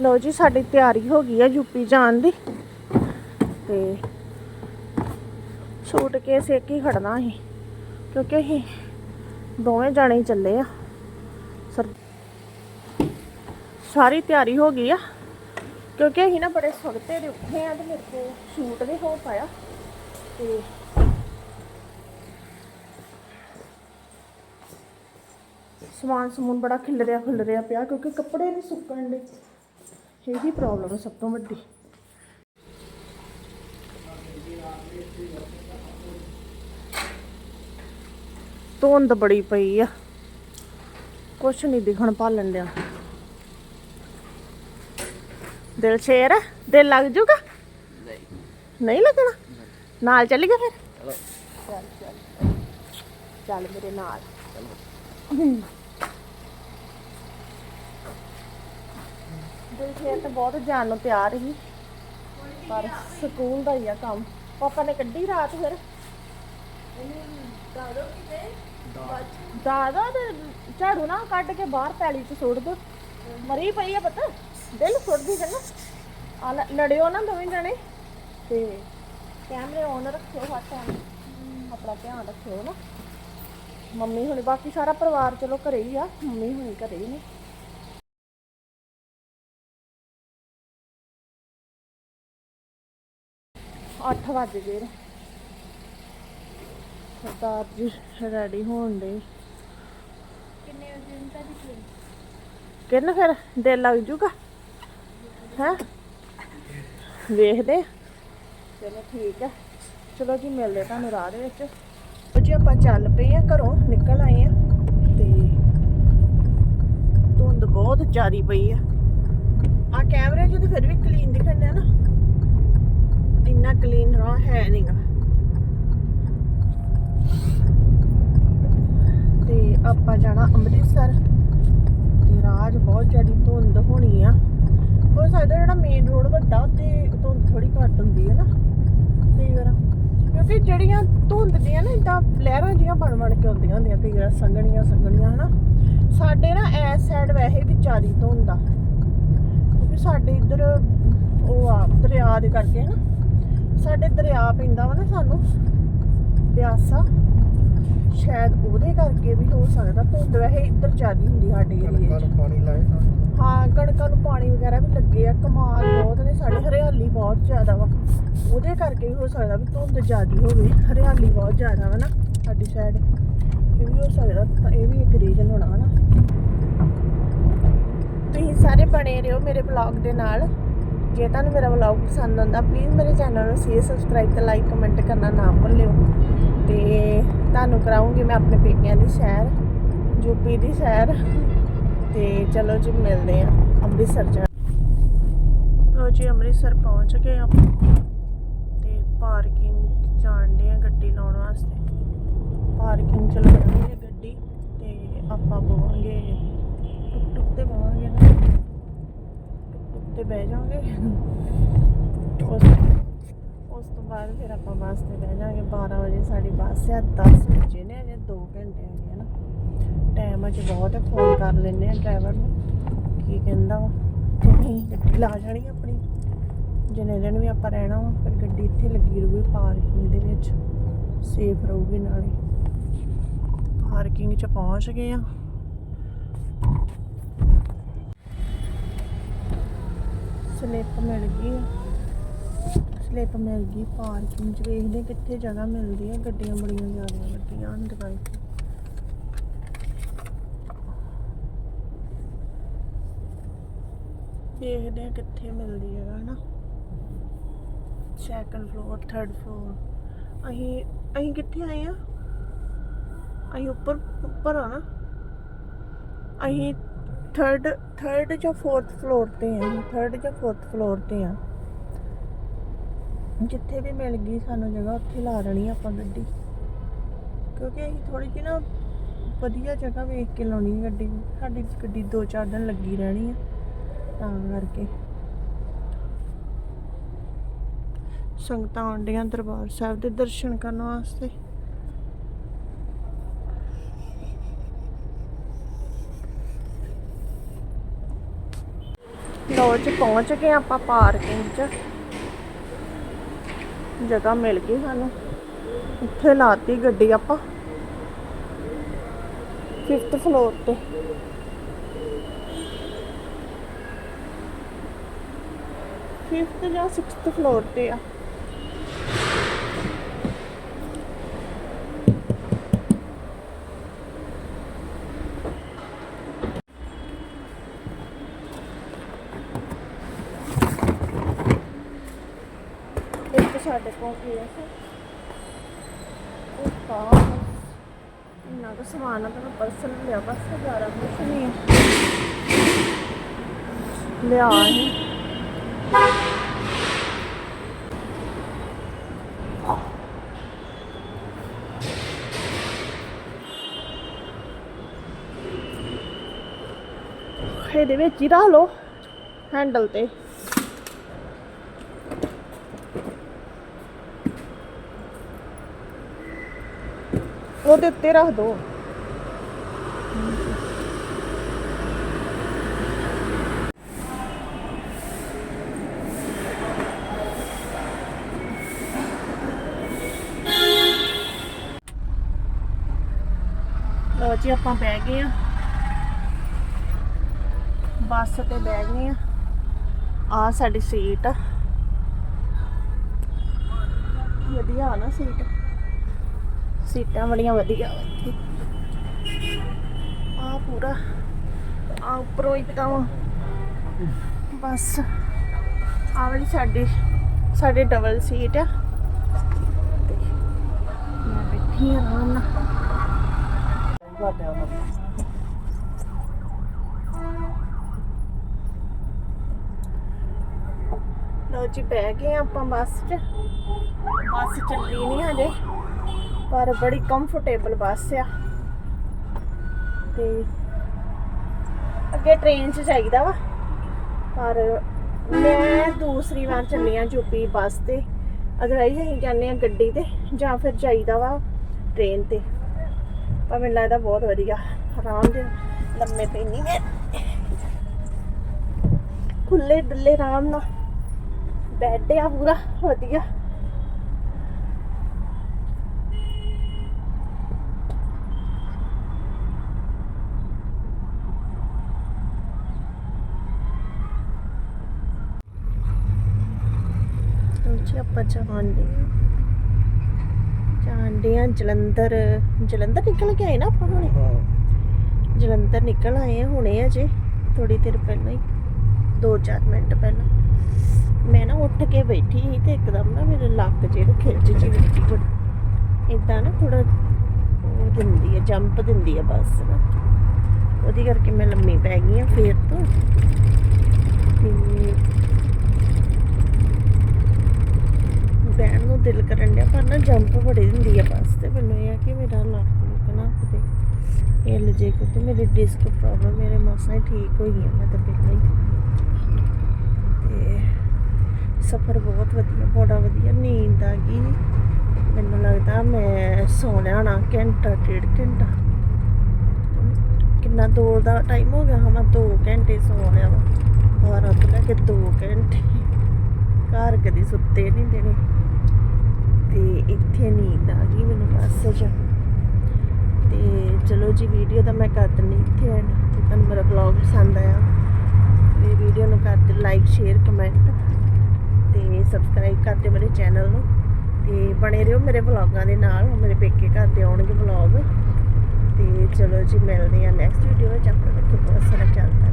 ਲਓ ਜੀ, ਸਾਡੀ ਤਿਆਰੀ ਹੋ ਗਈ ਆ ਯੂਪੀ ਜਾਣ ਦੀ। ਤੇ ਸੂਟ ਕੇ ਸੇਕ ਹੀ ਖੜਨਾ ਸੀ, ਕਿਉਂਕਿ ਅਸੀਂ ਦੋਵੇਂ ਜਾਣੇ ਹੀ ਚੱਲੇ ਆ। ਸਰ, ਸਾਰੀ ਤਿਆਰੀ ਹੋ ਗਈ ਆ, ਕਿਉਂਕਿ ਅਸੀਂ ਨਾ ਬੜੇ ਸੁਖਤੇ ਦੇ ਉੱਠੇ ਆ ਤੇ ਮੇਰੇ ਕੋਲ ਸੂਟ ਨਹੀਂ ਹੋ ਪਾਇਆ। ਤੇ ਸਮਾਨ ਸਮੂਨ ਬੜਾ ਖਿਲਰਿਆ ਖਿਲਰਿਆ ਪਿਆ, ਕਿਉਂਕਿ ਕੱਪੜੇ ਨਹੀਂ ਸੁੱਕਣ ਦੇ ਇਹ ਵੀ ਪ੍ਰੋਬਲਮ ਹੈ ਸਭ ਤੋਂ ਵੱਡੀ। ਧੁੰਦ ਬੜੀ ਪਈ ਆ। ਕੁਛ ਨਹੀਂ ਦਿਖਣ ਭਾਲਣ ਡਿਆ। ਦਿਲ ਸ਼ੇਰ? ਦਿਲ ਲੱਗ ਜੂਗਾ? ਨਹੀਂ ਨਹੀਂ ਲੱਗਣਾ? ਨਾਲ ਚੱਲੀਏ ਫਿਰ? ਚੱਲ। ਚੱਲ ਚੱਲ। ਮੇਰੇ ਨਾਲ। ਦਿਲ ਸ਼ੇਰ ਤਾਂ ਬਹੁਤ ਜਾਣ ਨੂੰ ਤਿਆਰ ਸੀ ਪਰ ਸਕੂਲ ਦਾ ਹੀ ਆ ਕੰਮ। ਪਾਪਾ ਨੇ ਕੱਢੀ ਰਾਤ ਫਿਰ। ਦਾਦਾ ਤੇ ਝਾੜੂ ਨਾ ਕੱਢ ਕੇ ਬਾਹਰ ਪੈਲੀ 'ਚ ਸੁੱਟ ਦੋ। ਮਰੀ ਪਈ ਆ ਪਤਾ। ਦਿਲ ਸੁੱਟਦੀ ਚੰਗਾ ਆ ਲੜਿਓ ਨਾ ਦੋਵੇਂ ਜਣੇ। ਤੇ ਕੈਮਰੇ ਔਨ ਰੱਖਿਓ ਹਰ ਟਾਈਮ ਆਪਣਾ ਧਿਆਨ ਰੱਖਿਓ ਨਾ। ਮੰਮੀ ਹੁਣੀ ਬਾਕੀ ਸਾਰਾ ਪਰਿਵਾਰ ਚਲੋ ਘਰੇ ਹੀ ਆ। ਮੰਮੀ ਹੁਣੀ ਘਰੇ ਹੀ ਨੇ। ਅੱਠ ਵੱਜ ਗਏ ਨੇ। ਸਰਦਾਰ ਜੀ ਰੈਡੀ ਹੋਣ ਦੇ ਕਿੰਨੇ ਵਜੇ ਤੱਕ ਦੀ ਕਿਰਨ ਫਿਰ ਦਿਲ ਲੱਗ ਜੂਗਾ? ਹੈ? ਵੇਖਦੇ। ਚਲੋ ਠੀਕ ਆ। ਚਲੋ ਜੀ ਮਿਲਦੇ ਤੁਹਾਨੂੰ ਰਾਹ ਦੇ ਵਿੱਚ। ਉਹ ਜੀ ਆਪਾਂ ਚੱਲ ਪਏ ਆ ਘਰੋਂ ਨਿਕਲ ਆਏ ਆ। ਤੇ ਧੁੰਦ ਬਹੁਤ ਜ਼ਿਆਦੀ ਪਈ ਆ। ਆ ਕੈਮਰੇ 'ਚ ਤਾਂ ਫਿਰ ਵੀ ਕਲੀਨ ਦਿਖਣ ਡਿਆ ਨਾ। ਕਲੀਨ ਰਾਹ ਹੈ ਨਹੀਂਗਾ ਤੇ ਆਪਾਂ ਜਾਣਾ ਅੰਮ੍ਰਿਤਸਰ। ਤੇ ਰਾਜ ਬਹੁਤ ਜ਼ਿਆਦਾ ਧੁੰਦ ਹੋਣੀ ਆ। ਹੋ ਸਕਦਾ ਜਿਹੜਾ ਮੇਨ ਰੋਡ ਵੱਡਾ ਉੱਤੇ ਧੁੰਦ ਥੋੜੀ ਘੱਟ ਹੁੰਦੀ ਹੈ ਨਾ। ਕਈ ਵਾਰ ਕਿਉਂਕਿ ਜਿਹੜੀਆਂ ਧੁੰਦ ਦੀਆਂ ਨਾ ਇਦਾਂ ਲਹਿਰਾਂ ਜੀਆਂ ਬਣ ਬਣ ਕੇ ਆਉਂਦੀਆਂ ਹੁੰਦੀਆਂ, ਕਈ ਵਾਰ ਸੰਘਣੀਆਂ ਸੰਘਣੀਆਂ, ਹਨਾ। ਸਾਡੇ ਨਾ ਐਸ ਸਾਈਡ ਵੈਸੇ ਵੀ ਜ਼ਿਆਦੀ ਧੁੰਦ ਆ। ਕਿਉਂਕਿ ਸਾਡੇ ਇੱਧਰ ਉਹ ਆ, ਦਰਿਆ ਦੇ ਕਰਕੇ ਹਨਾ ਸਾਡੇ ਦਰਿਆ ਪੈਂਦਾ ਵਾ ਨਾ ਸਾਨੂੰ ਬਿਆਸਾ ਸ਼ਾਇਦ ਉਹਦੇ ਕਰਕੇ ਵੀ ਹੋ ਸਕਦਾ ਧੁੰਦ ਵੈਸੇ ਇੱਧਰ ਜ਼ਿਆਦੀ ਹੁੰਦੀ ਸਾਡੇ ਏਰੀਏ 'ਚ ਨੂੰ ਪਾਣੀ ਲਾਏ ਹਾਂ ਕਣਕਾਂ ਨੂੰ ਪਾਣੀ ਵਗੈਰਾ ਵੀ ਲੱਗੇ ਆ ਕਮਾਲ ਬਹੁਤ ਨੇ ਸਾਡੇ ਹਰਿਆਲੀ ਬਹੁਤ ਜ਼ਿਆਦਾ ਵਾ। ਉਹਦੇ ਕਰਕੇ ਵੀ ਹੋ ਸਕਦਾ ਵੀ ਧੁੰਦ ਜ਼ਿਆਦੀ ਹੋਵੇ ਹਰਿਆਲੀ ਬਹੁਤ ਜ਼ਿਆਦਾ ਵਾ ਨਾ ਸਾਡੀ ਸਾਈਡ ਇਹ ਵੀ ਹੋ ਸਕਦਾ ਤਾਂ ਇਹ ਵੀ ਇੱਕ ਰੀਜ਼ਨ ਹੋਣਾ ਹਨਾ ਤੁਸੀਂ ਸਾਰੇ ਬਣੇ ਰਹੋ ਮੇਰੇ ਵਲੌਗ ਦੇ ਨਾਲ। ਜੇ ਤੁਹਾਨੂੰ ਮੇਰਾ ਵਲੌਗ ਪਸੰਦ ਆਉਂਦਾ ਪਲੀਜ਼ ਮੇਰੇ ਚੈਨਲ ਨੂੰ ਸ਼ੇਅਰ ਸਬਸਕ੍ਰਾਈਬ ਤੇ ਲਾਈਕ ਕਮੈਂਟ ਕਰਨਾ ਨਾ ਭੁੱਲਿਓ। ਤੇ ਤੁਹਾਨੂੰ ਕਰਾਉਂਗੀ ਮੈਂ ਆਪਣੇ ਪੇਕਿਆਂ ਦੀ ਸੈਰ ਯੂਪੀ ਦੀ ਸੈਰ। ਤੇ ਚਲੋ ਜੀ, ਮਿਲਦੇ ਆ ਅੰਮ੍ਰਿਤਸਰ ਜਾ ਲੋ ਜੀ, ਅੰਮ੍ਰਿਤਸਰ ਪਹੁੰਚ ਗਏ ਆਪਾਂ। ਤੇ ਪਾਰਕਿੰਗ ਜਾਣਦੇ ਆ ਗੱਡੀ ਲਾਉਣ ਵਾਸਤੇ। ਪਾਰਕਿੰਗ ਚ ਲਾਉਣੀ ਹੈ ਗੱਡੀ, ਤੇ ਆਪਾਂ ਬਵਾਂਗੇ ਟੁਕ ਟੁਕ ਤੇ ਬਵਾਂਗੇ ਨਾ ਟੁਕ ਟੁਕ ਤੇ ਬਹਿ ਜਾਵਾਂਗੇ। ਉਸ ਉਸ ਤੋਂ ਬਾਅਦ ਫਿਰ ਆਪਾਂ ਬੱਸ ਤੇ ਬਹਿ ਜਾਵਾਂਗੇ। 12 ਵਜੇ ਸਾਡੀ ਬੱਸ ਆ 10 ਵਜੇ ਨੇ ਅਜੇ 2 ਘੰਟੇ ਹੈਗੇ ਨਾ। ਟਾਈਮ ਅਜ ਬਹੁਤ ਹੈ ਫੋਨ ਕਰ ਲੈਨੇ ਆ ਡਰਾਈਵਰ ਨੂੰ। ਕੀ ਕਹਿੰਦਾ ਵਾ? ਨਹੀਂ ਗੱਡੀ ਲਾ ਜਾਣੀ ਆਪਣੀ। ਜਿੰਨੇ ਦਿਨ ਵੀ ਆਪਾਂ ਰਹਿਣਾ ਵਾ ਫਿਰ ਗੱਡੀ ਇੱਥੇ ਲੱਗੀ ਰਹੂਗੀ ਪਾਰਕਿੰਗ ਦੇ ਵਿੱਚ। ਸੇਫ ਰਹੂਗੀ ਨਾਲੇ। ਪਾਰਕਿੰਗ 'ਚ ਪਹੁੰਚ ਗਏ ਆ। ਸਲਿੱਪ ਮਿਲ ਗਈ ਸਲਿੱਪ ਮਿਲ ਗਈ, ਪਾਰਕਿੰਗ 'ਚ ਵੇਖਦੇ ਕਿੱਥੇ ਜਗ੍ਹਾ ਮਿਲਦੀ ਹੈ ਗੱਡੀਆਂ ਬੜੀਆਂ ਜ਼ਿਆਦਾ ਲੱਗੀਆਂ ਹਨ ਦੁਕਾਨ ਦੇਖਦੇ ਹਾਂ ਕਿੱਥੇ ਮਿਲਦੀ ਹੈ ਹਨਾ। ਸੈਕੰਡ ਫਲੋਰ ਥਰਡ ਫਲੋਰ ਅਸੀਂ ਅਸੀਂ ਕਿੱਥੇ ਆਏ ਆ? ਅਸੀਂ ਉੱਪਰ ਉੱਪਰ ਆ ਨਾ। ਅਸੀਂ ਥਰਡ ਥਰਡ ਜਾਂ ਫੋਰਥ ਫਲੋਰ ਤੇ ਆ ਥਰਡ ਜਾਂ ਫੋਰਥ ਫਲੋਰ ਤੇ ਆ। ਜਿੱਥੇ ਵੀ ਮਿਲ ਗਈ ਸਾਨੂੰ ਜਗ੍ਹਾ, ਉੱਥੇ ਲਾ ਲੈਣੀ ਆਪਾਂ ਗੱਡੀ। ਕਿਉਂਕਿ ਅਸੀਂ ਥੋੜੀ ਜਿਹੀ ਨਾ ਵਧੀਆ ਜਗ੍ਹਾ ਵੇਖ ਕੇ ਲਾਉਣੀ ਗੱਡੀ। ਸਾਡੀ ਗੱਡੀ 2-4 ਦਿਨ ਲੱਗੀ ਰਹਿਣੀ ਆ, ਤਾਂ ਕਰਕੇ। ਸੰਗਤਾਂ ਆਉਂਦੀਆਂ ਦਰਬਾਰ ਸਾਹਿਬ ਦੇ ਦਰਸ਼ਨ ਕਰਨ ਵਾਸਤੇ। ਲੋ ਚ ਪਹੁੰਚ ਗਏ ਆਪਾਂ ਪਾਰਕਿੰਗ ਚ। ਜਗ੍ਹਾ ਮਿਲ ਗਈ ਸਾਨੂੰ। ਇੱਥੇ ਲਾਤੀ ਗੱਡੀ ਆਪਾਂ। 5th ਫਲੋਰ ਤੇ। ਫਿਫਥ ਜਾਂ 6th ਫਲੋਰ ਤੇ ਆ ਇੱਕ ਸਾਡੇ ਕੋਲ ਗਿਆ ਸੀ ਉਹ ਤਾਂ ਇੰਨਾ ਕੁ ਸਮਾਨ ਆ ਤਾਂ ਪਰਸਨ ਲਿਆ, ਬਸ ਜ਼ਿਆਦਾ ਕੁਛ ਨਹੀਂ ਹੈ। ਲਿਆ ਹੀ ਇਹਦੇ ਵਿੱਚ ਹੀ ਰੱਖ ਲਓ ਹੈਂਡਲ ਤੇ। ਉਹਦੇ ਉੱਤੇ ਰੱਖ ਦੋ। ਲੋ ਜੀ, ਆਪਾਂ ਬਹਿ ਗਏ ਆ ਬੱਸ ਤੇ ਬਹਿ ਗਏ ਆ ਆ ਸਾਡੀ ਸੀਟ ਵਧੀਆ ਆ ਨਾ ਸੀਟ। ਸੀਟਾਂ ਬੜੀਆਂ ਵਧੀਆ ਵਾ ਇੱਥੇ। ਆ ਪੂਰਾ ਆ ਉੱਪਰੋਂ ਇਦਾਂ ਬਸ ਆ ਵਾਲੀ ਸਾਡੀ, ਸਾਡੇ ਡਬਲ ਸੀਟ ਆ। ਮੈਂ ਬੈਠੀ ਆਰਾਮ ਨਾਲ। ਲੋ ਜੀ, ਬਹਿ ਗਏ ਆਪਾਂ ਬੱਸ 'ਚ। ਬੱਸ ਚੱਲੀ ਨਹੀਂ ਹਜੇ। ਪਰ ਬੜੀ ਕੰਫਰਟੇਬਲ ਬੱਸ ਆ। ਤੇ ਅੱਗੇ ਟ੍ਰੇਨ 'ਚ ਚਾਹੀਦਾ ਵਾ। ਪਰ ਮੈਂ ਦੂਸਰੀ ਵਾਰ ਚੱਲੀ ਆ ਯੂਪੀ ਬੱਸ ਤੇ। ਅਦਰਵਾਈਜ਼ ਅਸੀਂ ਜਾਂਦੇ ਆ ਗੱਡੀ ਤੇ ਜਾਂ ਫਿਰ ਚਾਹੀਦਾ ਵਾ ਟ੍ਰੇਨ ਤੇ। ਪਰ ਮੈਨੂੰ ਲੱਗਦਾ ਬਹੁਤ ਵਧੀਆ। ਆਰਾਮ ਦੇ ਲੰਮੇ ਪੈਣੀ ਮੈਂ। ਖੁੱਲੇ ਡੁੱਲੇ ਆਰਾਮ ਨਾਲ ਬੈੱਡ ਆ ਪੂਰਾ ਵਧੀਆ। ਜੀ ਆਪਾਂ ਜਾਣਦੇ ਜਾਣਦੇ ਆ ਜਲੰਧਰ ਜਲੰਧਰ ਨਿਕਲ ਕੇ ਆਏ ਨਾ ਆਪਾਂ ਹੁਣੇ। ਜਲੰਧਰ ਨਿਕਲ ਆਏ ਆ ਹੁਣੇ ਅਜੇ ਥੋੜੀ ਦੇਰ ਪਹਿਲਾਂ ਹੀ 2-4 ਮਿੰਟ ਪਹਿਲਾਂ। ਮੈਂ ਨਾ ਉੱਠ ਕੇ ਬੈਠੀ ਸੀ ਤੇ ਇੱਕਦਮ ਨਾ ਮੇਰੇ ਲੱਕ ਜਿਹੜੇ ਖਿੱਚ ਜੀ ਵੱਜੀ ਬੜੀ ਇਦਾਂ ਨਾ ਥੋੜਾ ਉਹ ਦਿੰਦੀ ਹੈ ਜੰਪ ਦਿੰਦੀ ਹੈ ਬਸ ਨਾ। ਉਹਦੀ ਕਰਕੇ ਮੈਂ ਲੰਮੀ ਪੈ ਗਈ ਆ ਫੇਰ ਤੋਂ। ਤੇ ਬਹਿਣ ਨੂੰ ਦਿਲ ਕਰਨ ਡਿਆ, ਪਰ ਨਾ ਜੰਪ ਬੜੀ ਹੁੰਦੀ ਆ ਬਸ ਤੇ। ਮੈਨੂੰ ਇਹ ਆ ਕਿ ਮੇਰਾ ਲੱਕ ਲੁੱਕ ਨਾ ਕਿਤੇ ਹਿੱਲ ਜੇ ਕਿਉਂਕਿ ਮੇਰੀ ਡਿਸਕ ਪ੍ਰੋਬਲਮ ਮੇਰੇ ਮਸਾਂ ਹੀ ਠੀਕ ਹੋਈ ਹੈ ਮੈਂ ਤਾਂ ਪਹਿਲਾਂ ਹੀ। ਤੇ ਸਫ਼ਰ ਬਹੁਤ ਵਧੀਆ, ਬੜਾ ਵਧੀਆ। ਨੀਂਦ ਆ ਗਈ। ਮੈਨੂੰ ਲੱਗਦਾ ਮੈਂ ਸੌ ਲਿਆ ਹੋਣਾ ਘੰਟਾ, ਡੇਢ ਘੰਟਾ। ਕਿੰਨਾ ਦੋ ਦਾ ਟਾਈਮ ਹੋ ਗਿਆ, ਹਾਂ ਮੈਂ 2 ਘੰਟੇ ਸੌ ਲਿਆ ਵਾ 12 ਤੋਂ ਲੈ ਕੇ 2 ਘੰਟੇ। ਘਰ ਕਦੀ ਸੁੱਤੇ ਨਹੀਂ ਦੇਣੇ। ਤੇ ਇੱਥੇ ਨੀਂਦ ਆ ਗਈ ਮੈਨੂੰ ਬੱਸ 'ਚ। ਤੇ ਚਲੋ ਜੀ ਵੀਡੀਓ ਤਾਂ ਮੈਂ ਕਰ ਦਿੰਨੀ ਇੱਥੇ ਐਂਡ ਤੇ ਤੁਹਾਨੂੰ ਮੇਰਾ ਵਲੌਗ ਪਸੰਦ ਆਇਆ। ਤੇ ਵੀਡੀਓ ਨੂੰ ਕਰ ਦਿਓ ਲਾਈਕ ਸ਼ੇਅਰ ਕਮੈਂਟ ਤੇ ਸਬਸਕ੍ਰਾਈਬ ਕਰ ਦਿਓ ਮੇਰੇ ਚੈਨਲ ਨੂੰ। ਤੇ ਬਣੇ ਰਹੋ ਮੇਰੇ ਵਲੌਗਾਂ ਦੇ ਨਾਲ, ਮੇਰੇ ਪੇਕੇ ਘਰ ਦੇ ਆਉਣਗੇ ਵਲੌਗ ਤੇ ਚਲੋ ਜੀ, ਮਿਲਦੇ ਆ ਨੈਕਸਟ ਵੀਡੀਓ ਵਿੱਚ। ਆਪਣਾ ਕਿੱਥੇ ਬਹੁਤ ਸਾਰਾ ਚੱਲਦਾ